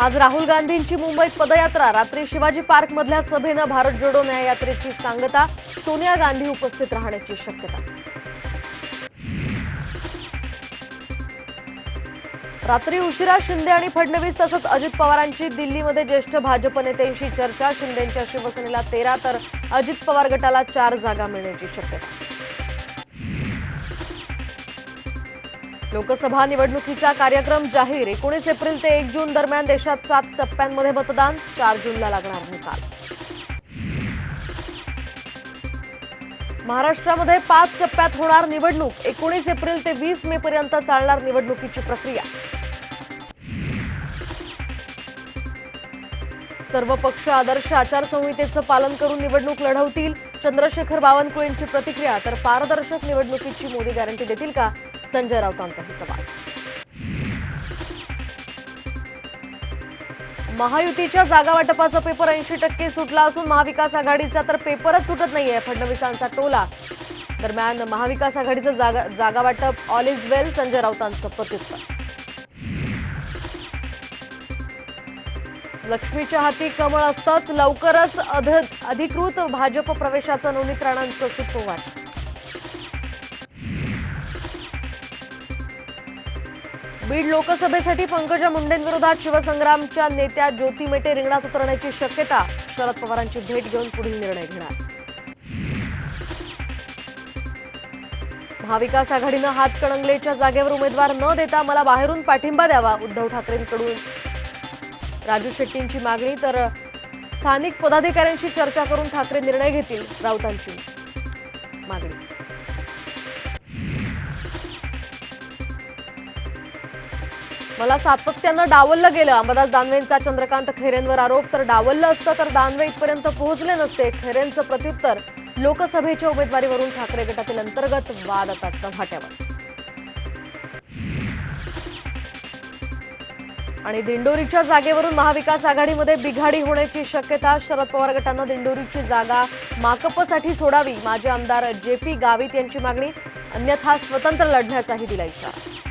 आज राहुल गांधींची मुंबईत पदयात्रा. रात्री शिवाजी पार्क मधल्या सभेनं भारत जोडो न्याययात्रेची सांगता. सोनिया गांधी उपस्थित राहण्याची शक्यता. रात्री उशिरा शिंदे आणि फडणवीस तसंच अजित पवारांची दिल्लीमध्ये ज्येष्ठ भाजप नेत्यांशी चर्चा. शिंदेच्या शिवसेनेला तेरा तर अजित पवार गटाला चार जागा मिळण्याची शक्यता. लोकसभा निवडणुकीचा कार्यक्रम जाहीर. एकोणीस एप्रिल ते एक जून दरम्यान देशात सात टप्प्यांमध्ये मतदान. चार जूनला लागणार निकाल. महाराष्ट्रामध्ये पाच टप्प्यात होणार निवडणूक. एकोणीस एप्रिल ते वीस मे पर्यंत चालणार निवडणुकीची प्रक्रिया. सर्व पक्ष आदर्श आचारसंहितेचं पालन करून निवडणूक लढवतील. चंद्रशेखर बावनकुळेंची प्रतिक्रिया तर पारदर्शक निवडणुकीची मोदी गॅरंटी देतील का? संजय राऊतांचाही सवाल. महायुतीच्या जागा वाटपाचा पेपर ऐंशी टक्के सुटला असून महाविकास आघाडीचा तर पेपरच सुटत नाहीये फडणवीसांचा टोला. दरम्यान महाविकास आघाडीचं जागा जागा वाटप ऑल इज वेल संजय राऊतांचं प्रत्युत्तर लक्ष्मीच्या हाती कमळ असतंच लवकरच अध अधिकृत भाजप प्रवेशाचं नवनीत राणांचं सुतोवाच. बीड लोकसभेसाठी पंकजा मुंडेंविरोधात शिवसंग्रामच्या नेत्या ज्योती मेटे रिंगणात उतरण्याची शक्यता शरद पवारांची भेट घेऊन पुढील निर्णय घेणार. महाविकास आघाडीनं हातकणंगलेच्या जागेवर उमेदवार न देता मला बाहेरून पाठिंबा द्यावा उद्धव ठाकरेंकडून. राजू शेट्टींची मागणी तर स्थानिक पदाधिकाऱ्यांशी चर्चा करून ठाकरे निर्णय घेतील राऊतांची मागणी. मला सातत्यानं डावललं गेलं. अंबादास दानवेंचा चंद्रकांत खैरेंवर आरोप तर डावललं असतं तर दानवे इथपर्यंत पोहोचले नसते. खैरेंचं प्रत्युत्तर लोकसभेच्या उमेदवारीवरून ठाकरे गटातील अंतर्गत वाद आता चव्हाट्यावर. आणि दिंडोरीच्या जागेवरून महाविकास आघाडीमध्ये बिघाडी होण्याची शक्यता शरद पवार गटानं दिंडोरीची जागा माकपसाठी सोडावी माजी आमदार जे पी गावित यांची मागणी अन्यथा स्वतंत्र लढण्याचाही दिला इशारा